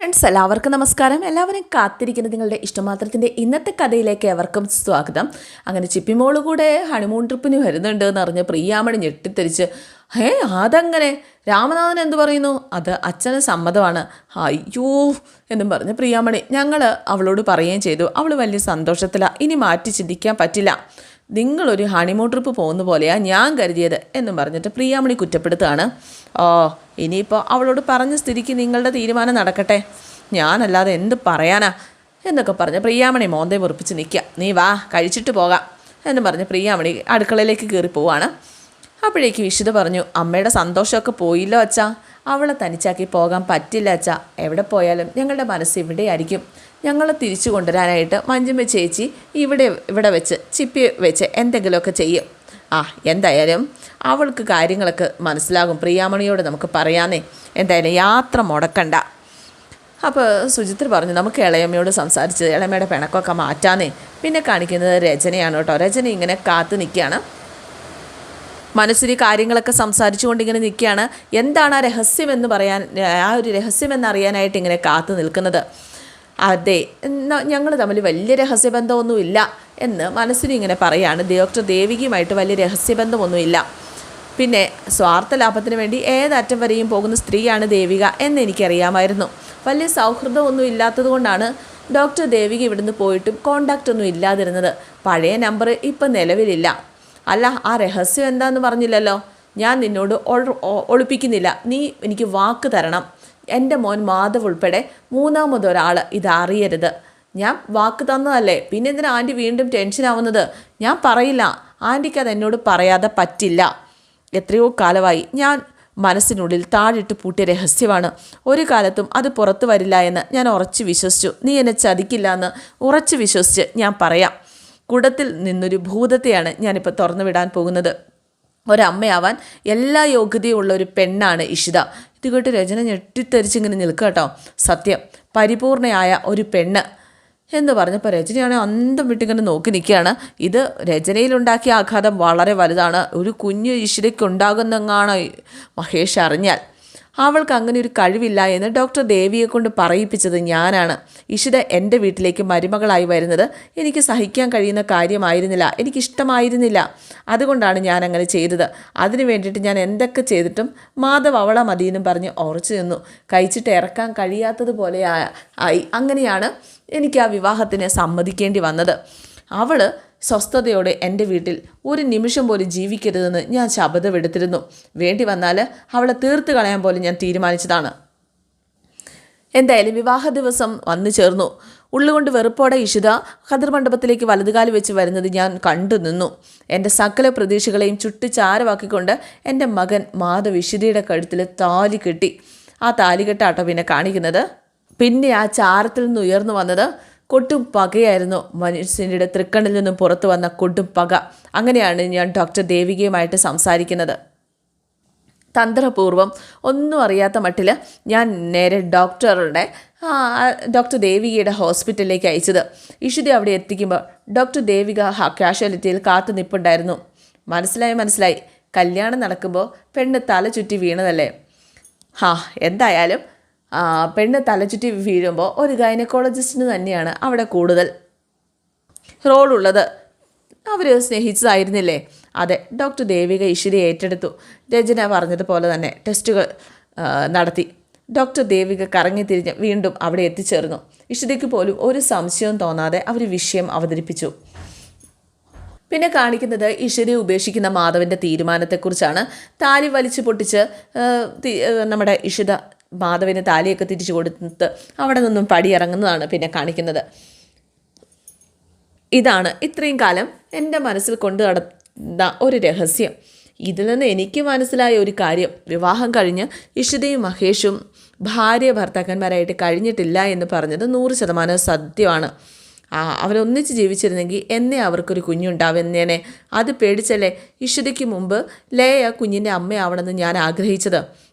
Friends എല്ലാവർക്കും നമസ്കാരം. എല്ലാവരും കാത്തിരിക്കുന്ന നിങ്ങളുടെ ഇഷ്ടമാത്രത്തിന്റെ ഇന്നത്തെ കഥയിലേക്ക് എവർക്കും സ്വാഗതം. അങ്ങനെ ചിപ്പിമോൾ കൂടെ ഹണിമൂൺ ട്രിപ്പിന് വരുന്നുണ്ട് എന്ന് അറിഞ്ഞ് പ്രിയാമണി ഞെട്ടിത്തെരിച്ച് ഏ അതങ്ങനെ? രാമനാഥൻ എന്ത് പറയുന്നു? അത് അച്ഛന് സമ്മതമാണ്. അയ്യോ എന്നും പറഞ്ഞ് പ്രിയാമണി ഞങ്ങൾ അവളോട് പറയുകയും ചെയ്തു. അവൾ വലിയ സന്തോഷത്തിലാണ് ഇനി മാറ്റി ചിന്തിക്കാൻ പറ്റില്ല. നിങ്ങളൊരു ഹണിമൂൺ ട്രിപ്പ് പോകുന്ന പോലെയാണ് ഞാൻ കരുതിയത് എന്നും പറഞ്ഞിട്ട് പ്രിയാമണി കുറ്റപ്പെടുത്തുകയാണ്. ഓ ഇനിയിപ്പോൾ അവളോട് പറഞ്ഞ സ്ഥിതിക്ക് നിങ്ങളുടെ തീരുമാനം നടക്കട്ടെ. ഞാനല്ലാതെ എന്ത് പറയാനാ? എന്നൊക്കെ പറഞ്ഞ് പ്രിയാമണി മോന്തെ മുറിപ്പിച്ച് നിൽക്കുക. നീ വാ കഴിച്ചിട്ട് പോകാം എന്ന് പറഞ്ഞ് പ്രിയാമണി അടുക്കളയിലേക്ക് കയറി പോവാണ്. അപ്പോഴേക്ക് വിശുദ്ധ പറഞ്ഞു അമ്മയുടെ സന്തോഷമൊക്കെ പോയില്ലോ അച്ഛാ. അവളെ തനിച്ചാക്കി പോകാൻ പറ്റില്ല അച്ഛാ. എവിടെ പോയാലും ഞങ്ങളുടെ മനസ്സ് ഇവിടെയായിരിക്കും. ഞങ്ങളെ തിരിച്ചു കൊണ്ടുവരാനായിട്ട് മഞ്ജുമ്മ ചേച്ചി ഇവിടെ ഇവിടെ വെച്ച് ചിപ്പി വെച്ച് എന്തെങ്കിലുമൊക്കെ ചെയ്യും. ആ എന്തായാലും അവൾക്ക് കാര്യങ്ങളൊക്കെ മനസ്സിലാകും. പ്രിയാമണിയോട് നമുക്ക് പറയാന്നേ. എന്തായാലും യാത്ര മുടക്കണ്ട. അപ്പോൾ സുചിത്ര പറഞ്ഞു നമുക്ക് ഇളയമ്മയോട് സംസാരിച്ച് ഇളയമ്മയുടെ പിണക്കമൊക്കെ മാറ്റാന്നേ. പിന്നെ കാണിക്കുന്നത് രചനയാണ് കേട്ടോ. രചന ഇങ്ങനെ കാത്തു നിൽക്കുകയാണ്. മനസ്സിൽ കാര്യങ്ങളൊക്കെ സംസാരിച്ചുകൊണ്ട് ഇങ്ങനെ നിൽക്കുകയാണ്. എന്താണ് ആ രഹസ്യമെന്ന് പറയാൻ ആ ഒരു രഹസ്യം എന്നറിയാനായിട്ട് ഇങ്ങനെ കാത്തു നിൽക്കുന്നത്? അതെ ഞങ്ങൾ തമ്മിൽ വലിയ രഹസ്യബന്ധമൊന്നുമില്ല എന്ന് മനസ്സിന് ഇങ്ങനെ പറയാണ്. ഡോക്ടർ ദേവികയുമായിട്ട് വലിയ രഹസ്യബന്ധമൊന്നുമില്ല. പിന്നെ സ്വാർത്ഥ ലാഭത്തിന് വേണ്ടി ഏതറ്റം വരെയും പോകുന്ന സ്ത്രീയാണ് ദേവിക എന്ന് എനിക്കറിയാമായിരുന്നു. വലിയ സൗഹൃദമൊന്നും ഇല്ലാത്തത് കൊണ്ടാണ് ഡോക്ടർ ദേവിക ഇവിടുന്ന് പോയിട്ടും കോണ്ടാക്റ്റ് ഒന്നും ഇല്ലാതിരുന്നത്. പഴയ നമ്പർ ഇപ്പം നിലവിലില്ല. അല്ല ആ രഹസ്യം എന്താണെന്ന് പറഞ്ഞില്ലല്ലോ? ഞാൻ നിന്നോട് ഒളിപ്പിക്കുന്നില്ല. നീ എനിക്ക് വാക്ക് തരണം. എന്റെ മോൻ മാധവ് ഉൾപ്പെടെ മൂന്നാമതൊരാൾ ഇത് അറിയരുത്. ഞാൻ വാക്ക് തന്നതല്ലേ? പിന്നെ എന്തിനാ ആന്റി വീണ്ടും ടെൻഷനാവുന്നത് ഞാൻ പറയില്ല. ആന്റിക്ക് അത് എന്നോട് പറയാതെ പറ്റില്ല. എത്രയോ കാലമായി ഞാൻ മനസ്സിനുള്ളിൽ താഴിട്ട് പൂട്ടിയ രഹസ്യമാണ്. ഒരു കാലത്തും അത് പുറത്തു വരില്ല എന്ന് ഞാൻ ഉറച്ചു വിശ്വസിച്ചു. നീ എന്നെ ചതിക്കില്ല എന്ന് ഉറച്ചു വിശ്വസിച്ച് ഞാൻ പറയാം. കുടത്തിൽ നിന്നൊരു ഭൂതത്തെയാണ് ഞാനിപ്പോൾ തുറന്നു വിടാൻ പോകുന്നത്. ഒരമ്മയാവാൻ എല്ലാ യോഗ്യതയും ഉള്ള ഒരു പെണ്ണാണ് ഇഷിത. ഇത് കേട്ട് രചന ഞെട്ടിത്തെറിച്ചിങ്ങനെ നിൽക്കുക കേട്ടോ. സത്യം പരിപൂർണയായ ഒരു പെണ്ണ് എന്ന് പറഞ്ഞപ്പോൾ രചനയാണ് അന്തം വിട്ടിങ്ങനെ നോക്കി നിൽക്കുകയാണ്. ഇത് രചനയിലുണ്ടാക്കിയ ആഘാതം വളരെ വലുതാണ്. ഒരു കുഞ്ഞു ഇഷിതയ്ക്ക് ഉണ്ടാകുന്നെങ്ങാണ് മഹേഷ് അറിഞ്ഞാൽ. അവൾക്ക് അങ്ങനെ ഒരു കഴിവില്ല എന്ന് ഡോക്ടർ ദേവിയെ കൊണ്ട് പറയിപ്പിച്ചത് ഞാനാണ്. ഇഷിത എന്റെ വീട്ടിലേക്ക് മരുമകളായി വരുന്നത് എനിക്ക് സഹിക്കാൻ കഴിയുന്ന കാര്യമായിരുന്നില്ല. എനിക്കിഷ്ടമായിരുന്നില്ല. അതുകൊണ്ടാണ് ഞാൻ അങ്ങനെ ചെയ്തത്. അതിനു വേണ്ടിയിട്ട് ഞാൻ എന്തൊക്കെ ചെയ്തിട്ടും മാധവ് അവളെ മതിയെന്നും പറഞ്ഞ് ഉറച്ചു നിന്നു. കഴിച്ചിട്ട് ഇറക്കാൻ കഴിയാത്തതുപോലെ ആയി. അങ്ങനെയാണ് എനിക്ക് ആ വിവാഹത്തിന് സമ്മതിക്കേണ്ടി വന്നത്. അവൾ സ്വസ്ഥതയോടെ എന്റെ വീട്ടിൽ ഒരു നിമിഷം പോലും ജീവിക്കരുതെന്ന് ഞാൻ ശപഥമെടുത്തിരുന്നു. വേണ്ടി വന്നാൽ അവളെ തീർത്ത് കളയാൻ പോലും ഞാൻ തീരുമാനിച്ചതാണ്. എന്തായാലും വിവാഹ ദിവസം വന്നു ചേർന്നു. ഉള്ളുകൊണ്ട് വെറുപ്പോടെ ഇഷിത ഖദർ വലതുകാലി വെച്ച് വരുന്നത് ഞാൻ കണ്ടു നിന്നു. എന്റെ സകല പ്രതീക്ഷകളെയും ചുട്ടുചാരവാക്കിക്കൊണ്ട് എന്റെ മകൻ മാധവ് ഇഷിതയുടെ കഴുത്തിൽ താലി കെട്ടി. ആ താലികെട്ടാട്ടോ പിന്നെ കാണിക്കുന്നത്? പിന്നെ ആ ചാരത്തിൽ നിന്ന് ഉയർന്നു വന്നത് കൊട്ടും പകയായിരുന്നു മനുഷ്യന്റെ തൃക്കണ്ണിൽ നിന്നും പുറത്തു വന്ന കൊട്ടും പക. അങ്ങനെയാണ് ഞാൻ ഡോക്ടർ ദേവികയുമായിട്ട് സംസാരിക്കുന്നത്. തന്ത്രപൂർവം ഒന്നും അറിയാത്ത മട്ടിൽ ഞാൻ നേരെ ഡോക്ടറുടെ ഡോക്ടർ ദേവികയുടെ ഹോസ്പിറ്റലിലേക്ക് അയച്ചത്. ഇഷുദി അവിടെ എത്തിക്കുമ്പോൾ ഡോക്ടർ ദേവിക കാഷ്വാലിറ്റിയിൽ കാത്തു നിൽപ്പുണ്ടായിരുന്നു മനസ്സിലായി മനസ്സിലായി? കല്യാണം നടക്കുമ്പോൾ പെണ്ണ് തല ചുറ്റി വീണതല്ലേ? ഹാ എന്തായാലും പെണ്ണ് തലച്ചുറ്റി ചുറ്റി വീഴുമ്പോൾ ഒരു ഗൈനക്കോളജിസ്റ്റിന് തന്നെയാണ് അവിടെ കൂടുതൽ റോളുള്ളത്. അവർ സ്നേഹിച്ചതായിരുന്നില്ലേ? അതെ ഡോക്ടർ ദേവിക ഈശ്വരി ഏറ്റെടുത്തു. രചന പറഞ്ഞതുപോലെ തന്നെ ടെസ്റ്റുകൾ നടത്തി. ഡോക്ടർ ദേവിക കറങ്ങി തിരിഞ്ഞ് വീണ്ടും അവിടെ എത്തിച്ചേർന്നു. ഇഷിതയ്ക്ക് പോലും ഒരു സംശയവും തോന്നാതെ അവർ വിഷയം അവതരിപ്പിച്ചു. പിന്നെ കാണിക്കുന്നത് ഇഷിരി ഉപേക്ഷിക്കുന്ന മാധവന്റെ തീരുമാനത്തെക്കുറിച്ചാണ്. താലി വലിച്ചു പൊട്ടിച്ച് നമ്മുടെ ഇഷിത മാധവന് താലിയൊക്കെ തിരിച്ചു കൊടുത്ത് അവിടെ നിന്നും പടിയിറങ്ങുന്നതാണ് പിന്നെ കാണിക്കുന്നത്. ഇതാണ് ഇത്രയും കാലം എന്റെ മനസ്സിൽ കൊണ്ടു നടന്ന ഒരു രഹസ്യം. ഇതിൽ നിന്ന് എനിക്ക് മനസ്സിലായ ഒരു കാര്യം. വിവാഹം കഴിഞ്ഞ് ഇഷിതയും മഹേഷും ഭാര്യ ഭർത്താക്കന്മാരായിട്ട് കഴിഞ്ഞിട്ടില്ല എന്ന് പറഞ്ഞത് നൂറ് ശതമാനം സത്യമാണ്. ആ അവരൊന്നിച്ച് ജീവിച്ചിരുന്നെങ്കിൽ എന്നെ അവർക്കൊരു കുഞ്ഞുണ്ടാവുന്നേനെ. അത് പേടിച്ചല്ലേ? ഇഷിതയ്ക്ക് മുമ്പ് ലേയ കുഞ്ഞിന്റെ അമ്മയാവണമെന്ന് ഞാൻ ആഗ്രഹിച്ചത്.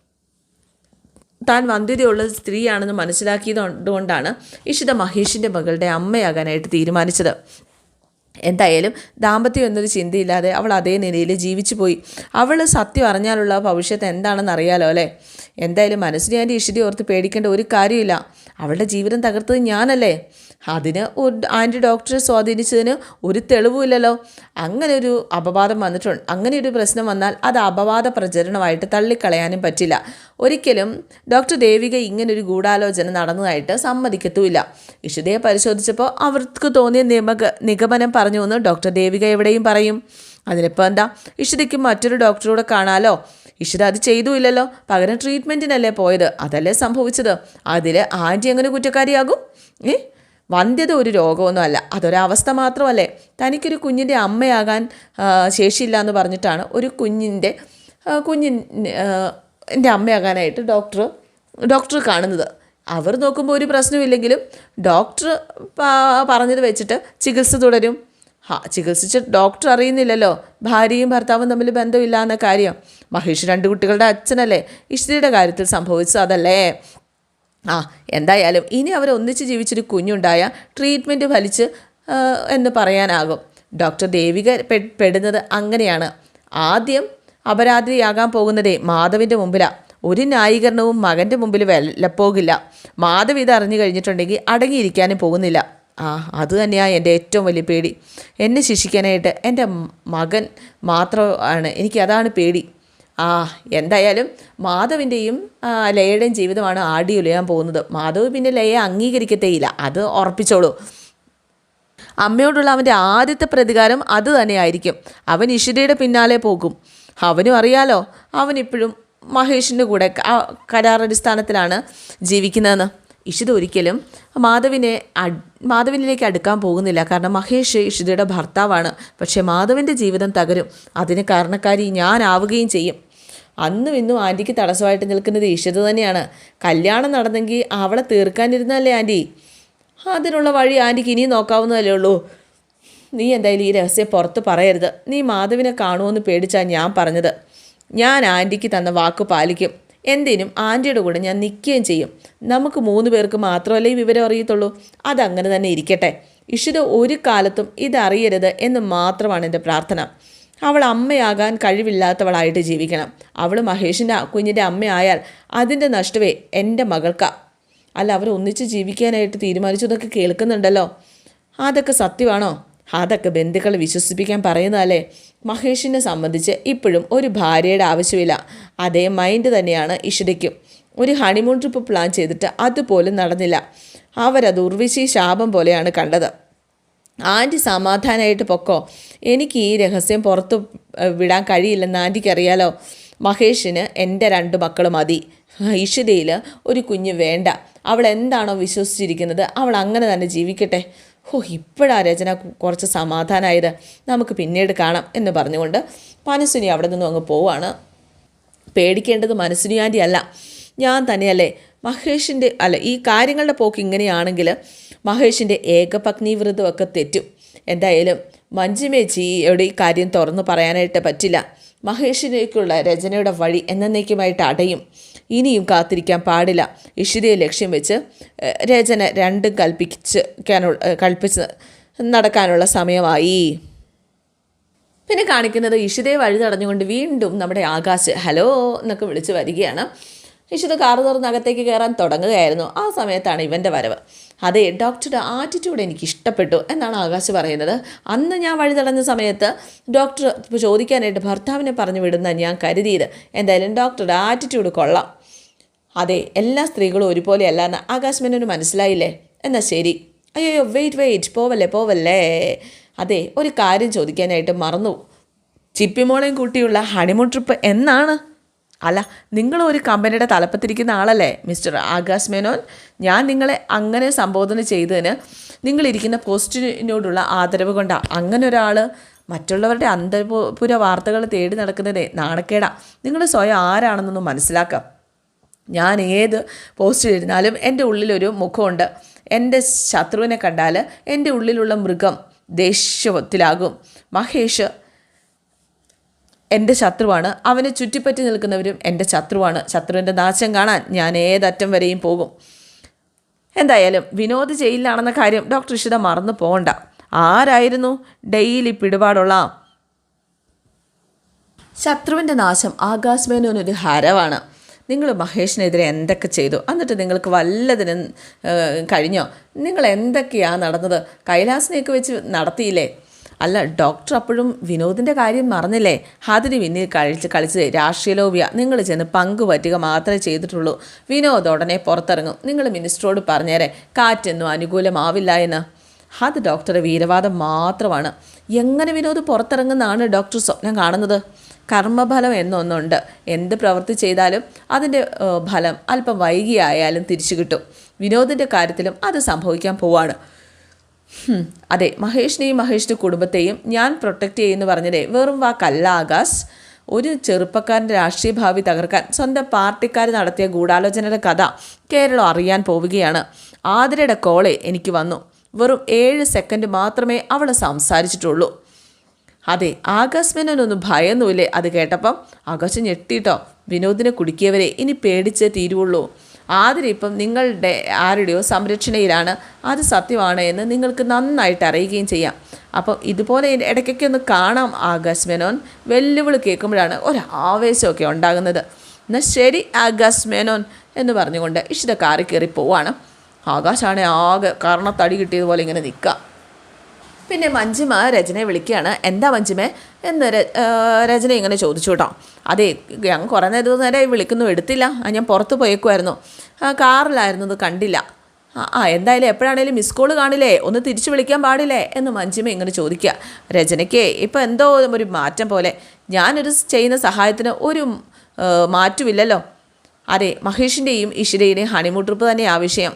താൻ വന്ധ്യതയുള്ള സ്ത്രീയാണെന്ന് മനസ്സിലാക്കിയതുകൊണ്ടാണ് ഇഷിത മഹേഷിന്റെ മകളുടെ അമ്മയാകാനായിട്ട് തീരുമാനിച്ചത്. എന്തായാലും ദാമ്പത്യം എന്നൊരു ചിന്തയില്ലാതെ അവൾ അതേ നിലയിൽ ജീവിച്ചു പോയി. അവൾ സത്യം അറിഞ്ഞാലുള്ള ഭവിഷ്യത്ത് എന്താണെന്ന് അറിയാലോ അല്ലേ? എന്തായാലും മനസ്സിനെ ആന്റെ ഇഷിതി ഓർത്ത് പേടിക്കേണ്ട ഒരു കാര്യമില്ല അവളുടെ ജീവിതം തകർത്തത് ഞാനല്ലേ? അതിന് ആന്റി ഡോക്ടറെ സ്വാധീനിച്ചതിന് ഒരു തെളിവുമില്ലല്ലോ അങ്ങനെ ഒരു അപവാദം വന്നിട്ടുണ്ട്. അങ്ങനെ ഒരു പ്രശ്നം വന്നാൽ അത് അപവാദ പ്രചരണമായിട്ട് തള്ളിക്കളയാനും പറ്റില്ല. ഒരിക്കലും ഡോക്ടർ ദേവിക ഇങ്ങനൊരു ഗൂഢാലോചന നടന്നതായിട്ട് സമ്മതിക്കത്തുമില്ല. ഇഷുദയെ പരിശോധിച്ചപ്പോൾ അവർക്ക് തോന്നിയ നിമക നിഗമനം പറഞ്ഞു എന്ന് ഡോക്ടർ ദേവിക എവിടെയും പറയും. അതിനിപ്പോൾ എന്താ? ഇഷിതയ്ക്ക് മറ്റൊരു ഡോക്ടറോട് കാണാലോ? ഇഷിത അത് ചെയ്തുമില്ലല്ലോ. പകരം ട്രീറ്റ്മെന്റിനല്ലേ പോയത്? അതല്ലേ സംഭവിച്ചത്? അതിൽ ആന്റി എങ്ങനെ കുറ്റക്കാരിയാകും? ഏ? വന്ധ്യത ഒരു രോഗമൊന്നുമല്ല. അതൊരവസ്ഥ മാത്രമല്ലേ. തനിക്കൊരു കുഞ്ഞിന്റെ അമ്മയാകാൻ ശേഷിയില്ല എന്ന് പറഞ്ഞിട്ടാണ് ഒരു കുഞ്ഞിന്റെ കുഞ്ഞിൻ അമ്മയാകാനായിട്ട് ഡോക്ടർ ഡോക്ടർ കാണുന്നത്. അവർ നോക്കുമ്പോൾ ഒരു പ്രശ്നമില്ലെങ്കിലും ഡോക്ടർ പറഞ്ഞത് വെച്ചിട്ട് ചികിത്സ തുടരും. ഹാ ചികിത്സിച്ച ഡോക്ടർ അറിയുന്നില്ലല്ലോ. ഭാര്യയും ഭർത്താവും തമ്മിൽ ബന്ധമില്ല എന്ന കാര്യം. മഹേഷ് രണ്ട് കുട്ടികളുടെ അച്ഛനല്ലേ. ഇഷ്ടിയുടെ കാര്യത്തിൽ സംഭവിച്ചത് അതല്ലേ. ആ എന്തായാലും ഇനി അവർ ഒന്നിച്ച് ജീവിച്ചൊരു കുഞ്ഞുണ്ടായ ട്രീറ്റ്മെന്റ് ഫലിച്ച് എന്ന് പറയാനാകും. ഡോക്ടർ ദേവിക പെടുന്നത് അങ്ങനെയാണ്. ആദ്യം അപരാധിയാകാൻ പോകുന്നതേ മാധവിന്റെ മുമ്പിലാണ് ഒരു ന്യായീകരണവും മകന്റെ മുമ്പിൽ വെല്ലപ്പോകില്ല മാധവ് ഇത് അറിഞ്ഞു കഴിഞ്ഞിട്ടുണ്ടെങ്കിൽ അടങ്ങിയിരിക്കാനും പോകുന്നില്ല. ആ അത് തന്നെയാണ് എന്റെ ഏറ്റവും വലിയ പേടി. എന്നെ ശിക്ഷിക്കാനായിട്ട് എന്റെ മകൻ മാത്രമാണ്. എനിക്ക് അതാണ് പേടി. എന്തായാലും മാധവിന്റെയും ആ, ലയയുടെയും ജീവിതമാണ് ആടി ഉലയാൻ പോകുന്നത്. മാധവ് പിന്നെ ലയ അംഗീകരിക്കത്തേയില്ല. അത് ഉറപ്പിച്ചോളൂ. അമ്മയോടുള്ള അവന്റെ ആദ്യത്തെ പ്രതികാരം അത് തന്നെയായിരിക്കും. അവൻ ഇഷിതയുടെ പിന്നാലെ പോകും. അവനും അറിയാലോ അവനിപ്പോഴും മഹേഷിന്റെ കൂടെ കരാറടിസ്ഥാനത്തിലാണ് ജീവിക്കുന്നതെന്ന്. ഇഷിത ഒരിക്കലും മാധവിനെ മാധവിനിലേക്ക് അടുക്കാൻ പോകുന്നില്ല. കാരണം മഹേഷ് ഇഷിതയുടെ ഭർത്താവാണ്. പക്ഷേ മാധവിന്റെ ജീവിതം തകരും. അതിന് കാരണക്കാരി ഞാനാവുകയും ചെയ്യും. അന്നും ഇന്നും ആന്റിക്ക് തടസ്സമായിട്ട് നിൽക്കുന്നത് ഇഷിത തന്നെയാണ്. കല്യാണം നടന്നെങ്കിൽ അവളെ തീർക്കാനിരുന്നല്ലേ ആന്റി? അതിനുള്ള വഴി ആന്റിക്ക് ഇനിയും നോക്കാവുന്നതല്ലേ ഉള്ളൂ. നീ എന്തായാലും ഈ രഹസ്യം പുറത്ത് പറയരുത്. നീ മാധവിനെ കാണുമെന്ന് പേടിച്ചാണ് ഞാൻ പറഞ്ഞത്. ഞാൻ ആന്റിക്ക് തന്ന വാക്ക് പാലിക്കും. എന്തിനും ആന്റിയുടെ കൂടെ ഞാൻ നിൽക്കുകയും ചെയ്യും. നമുക്ക് മൂന്ന് പേർക്ക് മാത്രമല്ലേ ഈ വിവരം അറിയത്തുള്ളൂ. അതങ്ങനെ തന്നെ ഇരിക്കട്ടെ. ഇഷിത ഒരു കാലത്തും ഇതറിയരുത് എന്ന് മാത്രമാണ് എന്റെ പ്രാർത്ഥന. അവൾ അമ്മയാകാൻ കഴിവില്ലാത്തവളായിട്ട് ജീവിക്കണം. അവൾ മഹേഷിന്റെ കുഞ്ഞിന്റെ അമ്മയായാൽ അതിന്റെ നഷ്ടമേ എന്റെ മകൾക്കാ. അല്ല അവർ ഒന്നിച്ച് ജീവിക്കാനായിട്ട് തീരുമാനിച്ചതൊക്കെ കേൾക്കുന്നുണ്ടല്ലോ. അതൊക്കെ സത്യമാണോ? അതൊക്കെ ബന്ധുക്കൾ വിശ്വസിപ്പിക്കാൻ പറയുന്നതല്ലേ? മഹേഷിനെ സംബന്ധിച്ച് ഇപ്പോഴും ഒരു ഭാര്യയുടെ ആവശ്യമില്ല. അതേ മൈൻഡ് തന്നെയാണ് ഇഷിതയ്ക്കും ഒരു ഹണിമൂൺ ട്രിപ്പ് പ്ലാൻ ചെയ്തിട്ട് അതുപോലും നടന്നില്ല. അവരത് ഉർവിശി ശാപം പോലെയാണ് കണ്ടത്. ആന്റി സമാധാനമായിട്ട് പൊക്കോ. എനിക്ക് ഈ രഹസ്യം പുറത്ത് വിടാൻ കഴിയില്ലെന്ന് ആന്റിക്ക് അറിയാലോ. മഹേഷിന് എന്റെ രണ്ട് മക്കൾ മതി. ഇഷിതയിൽ ഒരു കുഞ്ഞ് വേണ്ട. അവൾ എന്താണോ വിശ്വസിച്ചിരിക്കുന്നത് അവൾ അങ്ങനെ തന്നെ ജീവിക്കട്ടെ. ഓ ഇപ്പോഴാ രചന കുറച്ച് സമാധാനമായത് നമുക്ക് പിന്നീട് കാണാം എന്ന് പറഞ്ഞുകൊണ്ട് മനസ്സിനി അവിടെ നിന്നും അങ്ങ് പോവാണ്. പേടിക്കേണ്ടത് മനസ്സിനു അല്ല. ഞാൻ തന്നെയല്ലേ. മഹേഷിന്റെ അല്ല ഈ കാര്യങ്ങളുടെ പോക്ക് ഇങ്ങനെയാണെങ്കിൽ മഹേഷിന്റെ ഏകപത്നി വ്രതമൊക്കെ തെറ്റും. എന്തായാലും മഞ്ജുമേച്ചിയോട് ഈ കാര്യം തുറന്നു പറയാനായിട്ട് പറ്റില്ല. മഹേഷിനേക്കുള്ള രചനയുടെ വഴി എന്നേക്കുമായിട്ട് അടയും. ഇനിയും കാത്തിരിക്കാൻ പാടില്ല. ഇഷിതയെ ലക്ഷ്യം വെച്ച് രചന രണ്ടും കൽപ്പിച്ച് കൽപ്പിച്ച് നടക്കാനുള്ള സമയമായി. പിന്നെ കാണിക്കുന്നത് ഇഷിതയെ വഴി തടഞ്ഞുകൊണ്ട് വീണ്ടും നമ്മുടെ ആകാശ് ഹലോ എന്നൊക്കെ വിളിച്ച് വരികയാണ്. ഇഷിത കാർ തുറന്ന് അകത്തേക്ക് കയറാൻ തുടങ്ങുകയായിരുന്നു. ആ സമയത്താണ് ഇവന്റെ വരവ്. അതെ ഡോക്ടറുടെ ആറ്റിറ്റ്യൂഡ് എനിക്ക് ഇഷ്ടപ്പെട്ടു എന്നാണ് ആകാശ് പറയുന്നത്. അന്ന് ഞാൻ വഴി തടഞ്ഞ സമയത്ത് ഡോക്ടർ ചോദിക്കാനായിട്ട് ഭർത്താവിനെ പറഞ്ഞു വിടുന്ന ഞാൻ കരുതിയത്. എന്തായാലും ഡോക്ടറുടെ ആറ്റിറ്റ്യൂഡ് കൊള്ളാം. അതെ എല്ലാ സ്ത്രീകളും ഒരുപോലെയല്ല എന്ന് ആകാശ് മേനൊരു മനസ്സിലായില്ലേ? എന്നാൽ ശരി. അയ്യോ വെയിറ്റ് വെയിറ്റ്. പോവല്ലേ പോവല്ലേ? അതെ ഒരു കാര്യം ചോദിക്കാനായിട്ട് മറന്നു. ചിപ്പിമോളെയും കൂട്ടിയുള്ള ഹണിമൂൺ ട്രിപ്പ് എന്നാണ്? അല്ല നിങ്ങൾ ഒരു കമ്പനിയുടെ തലപ്പത്തിരിക്കുന്ന ആളല്ലേ മിസ്റ്റർ ആകാശ് മേനോൻ? ഞാൻ നിങ്ങളെ അങ്ങനെ സംബോധന ചെയ്തതിന് നിങ്ങളിരിക്കുന്ന പോസ്റ്റിനോടുള്ള ആദരവ് കൊണ്ടാണ് അങ്ങനെ ഒരാൾ മറ്റുള്ളവരുടെ അന്തപുര വാർത്തകൾ തേടി നടക്കുന്നതേ നാണക്കേടാ. നിങ്ങൾ സ്വയം ആരാണെന്നൊന്ന് മനസ്സിലാക്കാം. ഞാൻ ഏത് പോസ്റ്റിലിരുന്നാലും എന്റെ ഉള്ളിലൊരു മുഖമുണ്ട്. എന്റെ ശത്രുവിനെ കണ്ടാൽ എന്റെ ഉള്ളിലുള്ള മൃഗം ദേഷ്യത്തിലാകും മഹേഷ് എന്റെ ശത്രുവാണ്. അവനെ ചുറ്റിപ്പറ്റി നിൽക്കുന്നവരും എന്റെ ശത്രുവാണ്. ശത്രുവിന്റെ നാശം കാണാൻ ഞാൻ ഏതറ്റം വരെയും പോകും. എന്തായാലും വിനോദ് ജയിലിലാണെന്ന കാര്യം ഡോക്ടർ ഇഷിത മറന്നു പോകണ്ട. ആരായിരുന്നു? ഡെയിലി പിടിപാടുള്ള ശത്രുവിന്റെ നാശം ആകാശ് മേനോനൊരു ഹരവാണ്. നിങ്ങൾ മഹേഷിനെതിരെ എന്തൊക്കെ ചെയ്തു? എന്നിട്ട് നിങ്ങൾക്ക് വല്ലതിനും കഴിഞ്ഞോ? നിങ്ങൾ എന്തൊക്കെയാണ് നടന്നത്? കൈലാസിനെയൊക്കെ വെച്ച് നടത്തിയില്ലേ? അല്ല ഡോക്ടർ അപ്പോഴും വിനോദിന്റെ കാര്യം മറന്നില്ലേ? അതിന് പിന്നിൽ കഴിച്ച് കളിച്ച് രാഷ്ട്രീയലോബ്യ നിങ്ങൾ ചെന്ന് പങ്കുപറ്റുക മാത്രമേ ചെയ്തിട്ടുള്ളൂ. വിനോദ് ഉടനെ പുറത്തിറങ്ങും. നിങ്ങൾ മിനിസ്റ്ററോട് പറഞ്ഞേരെ കാറ്റൊന്നും അനുകൂലമാവില്ല എന്ന്. അത് ഡോക്ടറെ വീരവാദം മാത്രമാണ്. എങ്ങനെ വിനോദ് പുറത്തിറങ്ങുന്നതാണ് ഡോക്ടർ സ്വപ്നം കാണുന്നത്? കർമ്മഫലം എന്നൊന്നുണ്ട്. എന്ത് പ്രവൃത്തി ചെയ്താലും അതിന്റെ ഫലം അല്പം വൈകിയായാലും തിരിച്ചു കിട്ടും. വിനോദിന്റെ കാര്യത്തിലും അത് സംഭവിക്കാൻ പോവാണ്. അതെ മഹേഷിനെയും മഹേഷിന്റെ കുടുംബത്തെയും ഞാൻ പ്രൊട്ടക്റ്റ് ചെയ്യുമെന്ന് പറഞ്ഞതേ വെറും വാക്കല്ല ആകാശ്. ഒരു ചെറുപ്പക്കാരന്റെ രാഷ്ട്രീയ ഭാവി തകർക്കാൻ സ്വന്തം പാർട്ടിക്കാർ നടത്തിയ ഗൂഢാലോചനയുടെ കഥ കേരളം അറിയാൻ പോവുകയാണ്. ആതിരയുടെ കോളെ എനിക്ക് വന്നു. വെറും ഏഴ് സെക്കൻഡ് മാത്രമേ അവൾ സംസാരിച്ചിട്ടുള്ളൂ. അതെ ആകാശ് മേനോനൊന്നും ഭയമൊന്നുമില്ലേ അത് കേട്ടപ്പം ആകാശം ഞെട്ടിട്ടോ. വിനോദിനെ കുടുക്കിയവരെ ഇനി പേടിച്ചേ തീരുവുള്ളൂ ആതിര ഇപ്പം നിങ്ങളുടെ ആരുടെയോ സംരക്ഷണയിലാണ്. അത് സത്യമാണ് എന്ന് നിങ്ങൾക്ക് നന്നായിട്ട് അറിയുകയും ചെയ്യാം. അപ്പം ഇതുപോലെ ഇടയ്ക്കൊക്കെ ഒന്ന് കാണാം ആകാശ് മേനോൻ. വെല്ലുവിളി കേൾക്കുമ്പോഴാണ് ഒരു ആവേശമൊക്കെ ഉണ്ടാകുന്നത്. എന്നാൽ ശരി ആകാശ് മേനോൻ എന്ന് പറഞ്ഞുകൊണ്ട് ഇഷിത കാറി കയറി പോവാണ്. ആകാശാണ് ആകെ കാരണത്തടി കിട്ടിയതുപോലെ ഇങ്ങനെ നിൽക്കുക. പിന്നെ മഞ്ജിമ രചനയെ വിളിക്കുകയാണ്. എന്താ മഞ്ജിമേ? എന്ന് രചന ഇങ്ങനെ ചോദിച്ചു കേട്ടോ. അതെ ഞാൻ കുറേ നേരം നേരമായി വിളിക്കുന്നു എടുത്തില്ല. ഞാൻ പുറത്ത് പോയേക്കുമായിരുന്നു കാറിലായിരുന്നു ഇത് കണ്ടില്ല. ആ എന്തായാലും എപ്പോഴാണേലും മിസ് കോൾ കാണില്ലേ? ഒന്ന് തിരിച്ചു വിളിക്കാൻ പാടില്ലേ? എന്ന് മഞ്ജിമ ഇങ്ങനെ ചോദിക്കുക. രചനയ്ക്ക് ഇപ്പം എന്തോ ഒരു മാറ്റം പോലെ. ഞാനൊരു ചെയ്യുന്ന സഹായത്തിന് ഒരു മാറ്റമില്ലല്ലോ. അതെ മഹേഷിന്റെയും ഇഷിരയുടെയും ഹണിമൂൺ ട്രിപ്പ് തന്നെ ആ വിഷയം.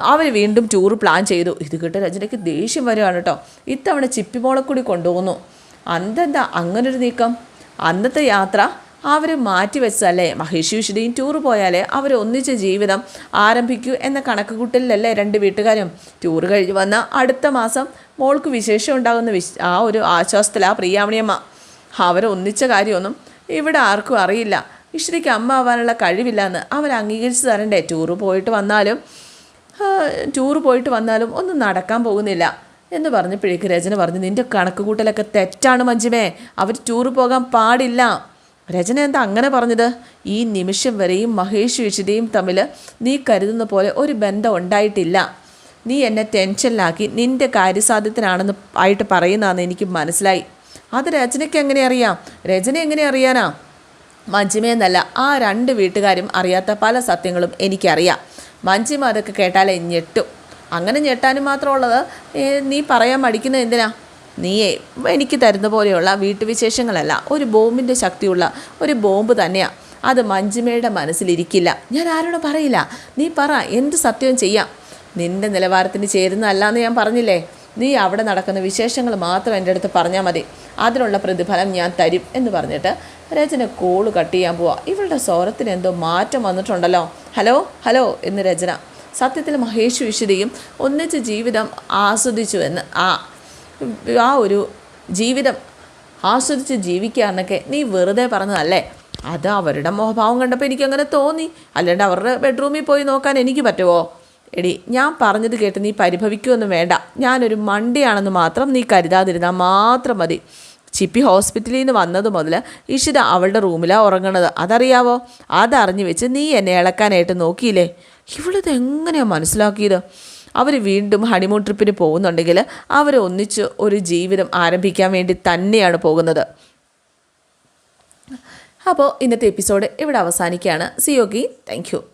അവർ വീണ്ടും ടൂർ പ്ലാൻ ചെയ്തു. ഇത് കേട്ട് രചനയ്ക്ക് ദേഷ്യം വരികയാണ് കേട്ടോ. ഇത്തവണ ചിപ്പിമോളെ കൂടി കൊണ്ടുപോകുന്നു. അന്തെന്താ അങ്ങനൊരു നീക്കം? അന്നത്തെ യാത്ര അവർ മാറ്റിവെച്ചതല്ലേ മഹേഷ് വിഷുടെയും ടൂർ പോയാലേ അവർ ഒന്നിച്ച ജീവിതം ആരംഭിക്കൂ എന്ന കണക്ക് കൂട്ടലിലല്ലേ രണ്ട് വീട്ടുകാരും. ടൂർ കഴിഞ്ഞ് വന്ന അടുത്ത മാസം മോൾക്ക് വിശേഷം ഉണ്ടാകുന്ന വിശ് ആ ഒരു ആശ്വാസത്തിലാ പ്രിയാമണിയമ്മ. അവർ ഒന്നിച്ച കാര്യമൊന്നും ഇവിടെ ആർക്കും അറിയില്ല. ഇഷ്ടിക്ക് അമ്മ ആവാനുള്ള കഴിവില്ലാന്ന് അവർ അംഗീകരിച്ച് തരണ്ടേ? ടൂറ് പോയിട്ട് വന്നാലും ടൂർ പോയിട്ട് വന്നാലും ഒന്നും നടക്കാൻ പോകുന്നില്ല എന്ന് പറഞ്ഞപ്പോഴേക്ക് രചന പറഞ്ഞു. നിന്റെ കണക്ക് കൂട്ടലൊക്കെ തെറ്റാണ് മഞ്ജുമേ. അവർ ടൂർ പോകാൻ പാടില്ല. രചന എന്താ അങ്ങനെ പറഞ്ഞത്? ഈ നിമിഷം വരെയും മഹേഷ് വിഷിതയും തമ്മിൽ നീ കരുതുന്ന പോലെ ഒരു ബന്ധം ഉണ്ടായിട്ടില്ല. നീ എന്നെ ടെൻഷനിലാക്കി നിന്റെ കാര്യസാധ്യത്തിനാണെന്ന് ആയിട്ട് പറയുന്നതാണെന്ന് എനിക്ക് മനസ്സിലായി. അത് രചനയ്ക്ക് എങ്ങനെ അറിയാം? രചന എങ്ങനെ അറിയാനാ? മഞ്ജിമയെന്നല്ല ആ രണ്ട് വീട്ടുകാരും അറിയാത്ത പല സത്യങ്ങളും എനിക്കറിയാം. മഞ്ജിമ അതൊക്കെ കേട്ടാലേ ഞെട്ടും. അങ്ങനെ ഞെട്ടാനും മാത്രമുള്ളത് നീ പറയാൻ മടിക്കുന്നത് എന്തിനാ? നീയേ എനിക്ക് തരുന്ന പോലെയുള്ള വീട്ടുവിശേഷങ്ങളല്ല ഒരു ബോംബിന്റെ ശക്തിയുള്ള ഒരു ബോംബ് തന്നെയാണ് അത് മഞ്ജിമയുടെ മനസ്സിലിരിക്കില്ല. ഞാൻ ആരോടും പറയില്ല. നീ പറ എന്ത് സത്യവും ചെയ്യാം? നിന്റെ നിലവാരത്തിന് ചേരുന്നതല്ല എന്ന് ഞാൻ പറഞ്ഞില്ലേ? നീ അവിടെ നടക്കുന്ന വിശേഷങ്ങൾ മാത്രം എന്റെ അടുത്ത് പറഞ്ഞാൽ മതി. അതിനുള്ള പ്രതിഫലം ഞാൻ തരും എന്ന് പറഞ്ഞിട്ട് രചന കോൾ കട്ട് ചെയ്യാൻ പോവാ. ഇവളുടെ സ്വരത്തിന് എന്തോ മാറ്റം വന്നിട്ടുണ്ടല്ലോ. ഹലോ ഹലോ എന്ന് രചന. സത്യത്തിൽ മഹേഷ് വിശുദ്ധിയും ഒന്നിച്ച് ജീവിതം ആസ്വദിച്ചു എന്ന്. ആ ആ ഒരു ജീവിതം ആസ്വദിച്ച് ജീവിക്കുക എന്നൊക്കെ നീ വെറുതെ പറഞ്ഞതല്ലേ? അത് അവരുടെ മോഹഭാവം കണ്ടപ്പോൾ എനിക്കങ്ങനെ തോന്നി. അല്ലാണ്ട് അവരുടെ ബെഡ്റൂമിൽ പോയി നോക്കാൻ എനിക്ക് പറ്റുമോ എടി ഞാൻ പറഞ്ഞത് കേട്ട് നീ പരിഭവിക്കുമൊന്നും വേണ്ട. ഞാനൊരു മണ്ടിയാണെന്ന് മാത്രം നീ കരുതാതിരുന്നാൽ മാത്രം മതി. ചിപ്പി ഹോസ്പിറ്റലിൽ നിന്ന് വന്നത് മുതൽ ഇഷിത അവളുടെ റൂമിലാണ് ഉറങ്ങണത്. അതറിയാവോ? അതറിഞ്ഞു വെച്ച് നീ എന്നെ ഇളക്കാനായിട്ട് നോക്കിയില്ലേ? ഇവളിത് എങ്ങനെയാണ് മനസ്സിലാക്കിയത്? അവർ വീണ്ടും ഹണിമൂൺ ട്രിപ്പിന് പോകുന്നുണ്ടെങ്കിൽ അവർ ഒന്നിച്ച് ഒരു ജീവിതം ആരംഭിക്കാൻ വേണ്ടി തന്നെയാണ് പോകുന്നത്. അപ്പോൾ ഇന്നത്തെ എപ്പിസോഡ് ഇവിടെ അവസാനിക്കുകയാണ്. സിയോഗി താങ്ക് യു